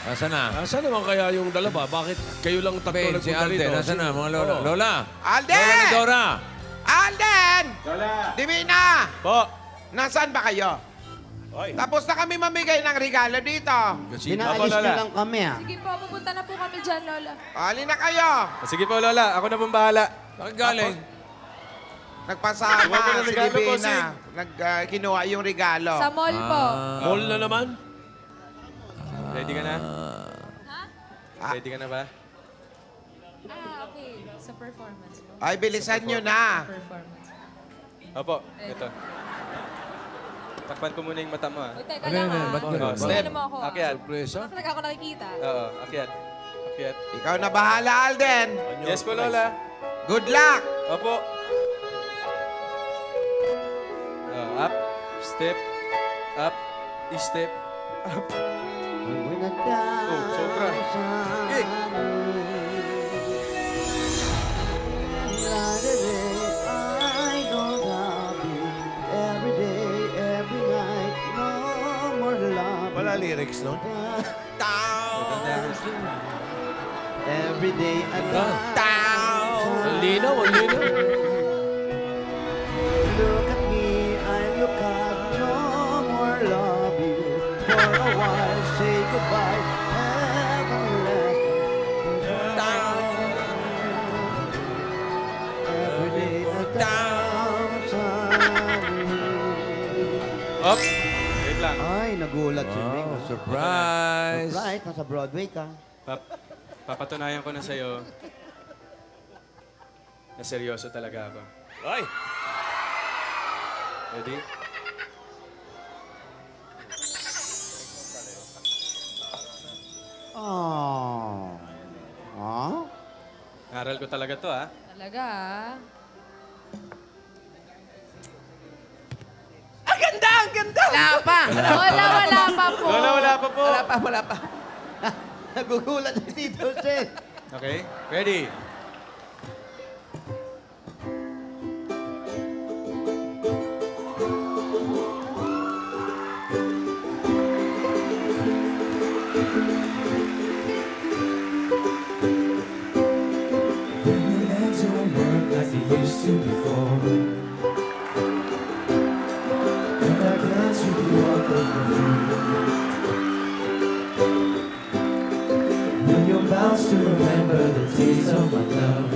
Nasaan na? Nasaan naman kaya yung dalawa? Bakit kayo lang tatlo Pain, si nagpunta Alden. rito? Nasaan na, mga lola? Oo. Lola! Alden! Lola ni Dora! Alden! Divina! Po. Nasaan ba kayo? Oy. Tapos na kami mamigay ng regalo dito. Kasi Pinaalis Lola. niyo lang kami ah. Sige po, pupunta na po kami dyan, Lola. Ali na kayo. Sige po, Lola. Ako na pong bahala. bakit galing? Nagpasama si regalo, Divina. bossing. Nag, ah, kinuha yung regalo. Sa mall po. Ah. Mall na naman? Ready ka na? Ha? Ready ka na ba? Ah, okay. Sa performance po. Ay, bilisan nyo na. Performance. Opo, ito. Takpan ko muna yung mata mo, ah. Uy, teka Ano lang yan, ah. ba't ganun? Oh, Bakit? step. Ano mo ako, ah? Akyat. Sorpresa? Bakit talaga ako nakikita? Oo, akyat. Akyat. Ikaw na bahala, Alden. Yes po, Lola. Good luck. Opo. Oh, up. Step. Up. Step. Oh, sobra. Eh. I love love. Wala lyrics, no? Every day night. Ang linaw, ang linaw. Up. Wait lang. Ay, nagulat si Ming. Surprise! Right, nasa Broadway ka. Pap papatunayan ko na sa'yo na seryoso talaga ako. Ay. Ready? Oh. Oh? Naral ko talaga to, ah. Talaga ah. Wala pa! Wala, wala pa po. Lola, wala pa po. Wala pa, wala pa. Nagugulat si Tito Sen. Okay, ready? Plans to remember the days of my love?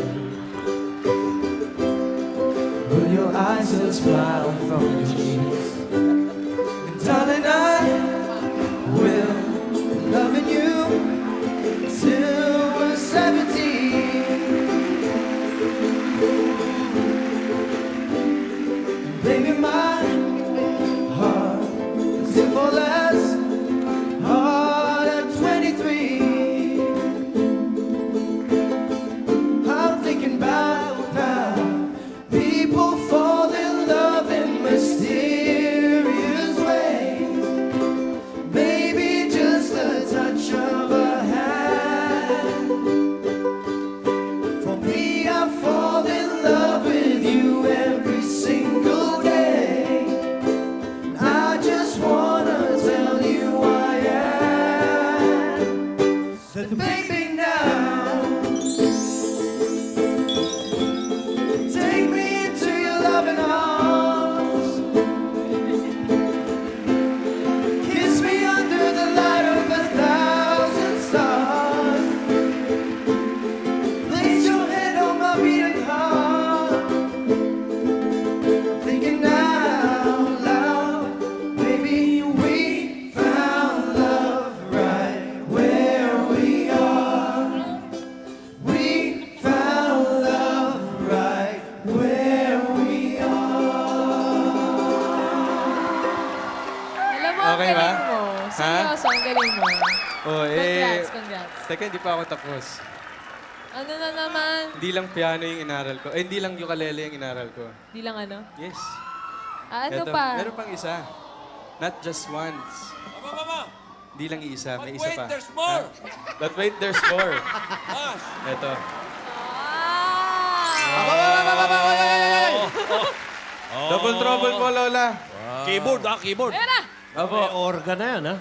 Will your eyes still smile from your cheeks? And darling, I will be loving you till we're 17. Baby, my galing mo. Oh, eh. Congrats, congrats. Teka, hindi pa ako tapos. Ano na naman? Hindi lang piano yung inaral ko. Eh, hindi lang ukulele yung inaral ko. Di lang ano? Yes. Ah, ano Eto, pa? Meron pang isa. Not just once. Hindi lang iisa, may isa pa. there's more. Ha? But wait, there's more. Ito. Ah! Double trouble po, Lola. Keyboard, ah, keyboard. Ayan na! Opo. May organ na yan, ha?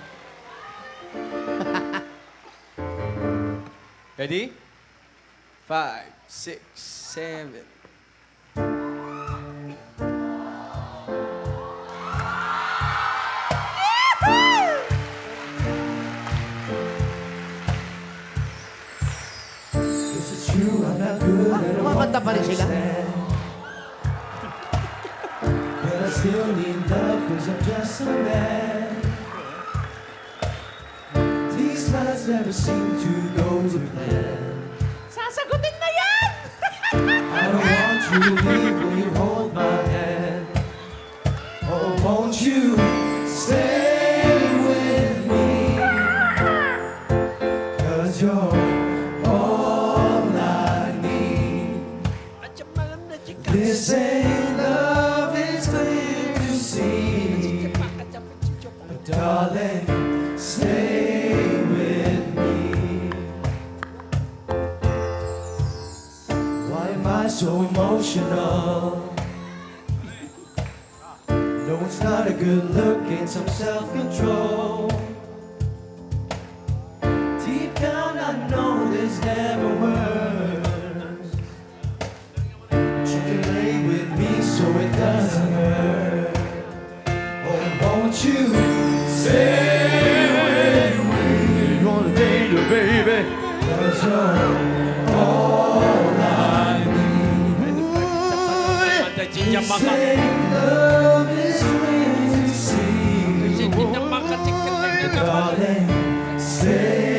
Ready? Five, six, seven. Kumamanta pa rin sila. But I still need love cause I'm just a man These never seem to go to plan. Sasagutin na yan! I don't want you to leave when you hold my hand. Oh, won't you stay with me? Cause you're all I need. This ain't love, it's clear to see. But darling, emotional? No, it's not a good look, it's some self-control Deep down I know this never works But you can lay with me so it doesn't hurt Oh, won't you stay with me? You wanna date baby? Cause you're all Sing,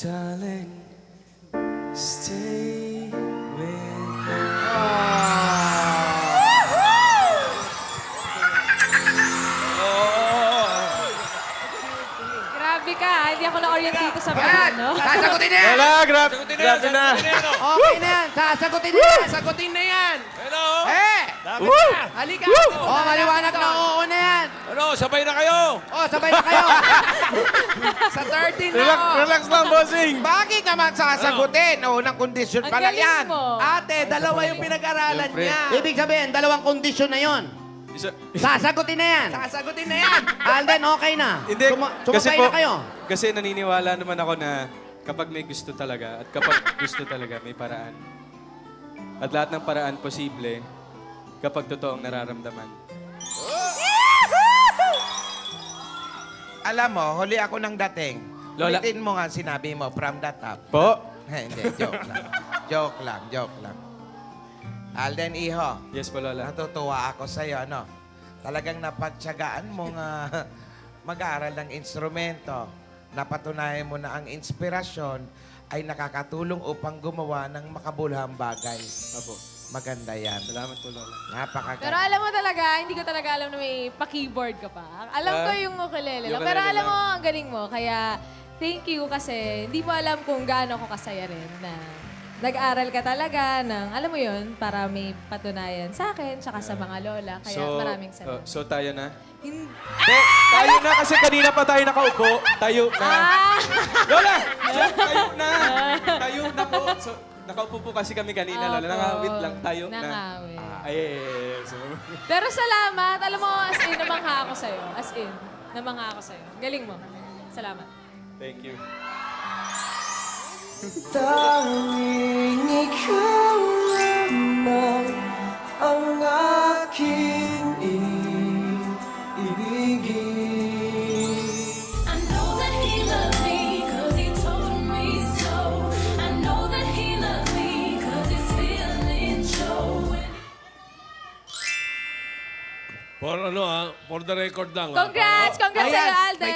darling, stay with me. Grabe ka, ah. hindi ako na-orient dito sa band, no? Sasagutin na yan! Wala, grab, grabe na. Okay na yan. Sasagutin na yan. Sagutin na yan. Hello? Eh! Halika! Oh, maliwanag na oo na yan. Ano, sabay na kayo. Oh, sabay na kayo. Sa 13 na. Relax, oh. relax lang, bossing. Bakit naman sasagutin? Unang kondisyon Ang pala galing yan. mo. Ate, dalawa yung pinag-aralan Siyempre. niya. Ibig sabihin, dalawang kondisyon na yon. Isa, Sasagutin na yan. Sasagutin na yan. Alden, okay na. Hindi, Suma- po, na kayo. kasi naniniwala naman ako na kapag may gusto talaga at kapag gusto talaga, may paraan. At lahat ng paraan posible kapag totoong nararamdaman. Alam mo, huli ako ng dating. Lola. Ulitin mo nga sinabi mo, from the top. Po? Eh, Hindi, joke lang. joke lang, joke lang. Alden, iho, Yes po, Lola. natutuwa ako sa'yo, ano? Talagang napagtsagaan mong ah, mag-aaral ng instrumento. Napatunayan mo na ang inspirasyon ay nakakatulong upang gumawa ng makabuluhang bagay. Apo. Maganda yan. Salamat po, Lola. Napakaganda. Pero alam mo talaga, hindi ko talaga alam na may pa-keyboard ka pa. Alam ko Ah, yung ukulele lang. Pero alam mo, ang galing mo. Kaya, thank you kasi hindi mo alam kung gaano ako kasaya rin na nag-aral ka talaga ng, alam mo yun, para may patunayan sa akin, tsaka sa mga lola. Kaya maraming oh, salamat. so tayo na? Hin- Hindi, tayo na kasi kanina pa tayo nakaupo. Tayo na. ah! Lola! Tayo na! Tayo na po. So, nakaupo po kasi kami kanina, Lola. Opo. Nangawit lang tayo na. Nangawit. Ay, ay, ay, ay. So, Pero salamat. Alam mo, as in, namangha ako sa'yo. As in, namangha ako sa'yo. Galing mo. Salamat. thank you. Darling, ikaw lamang ang aking the record lang. Congrats! Congrats sa'yo, Alden!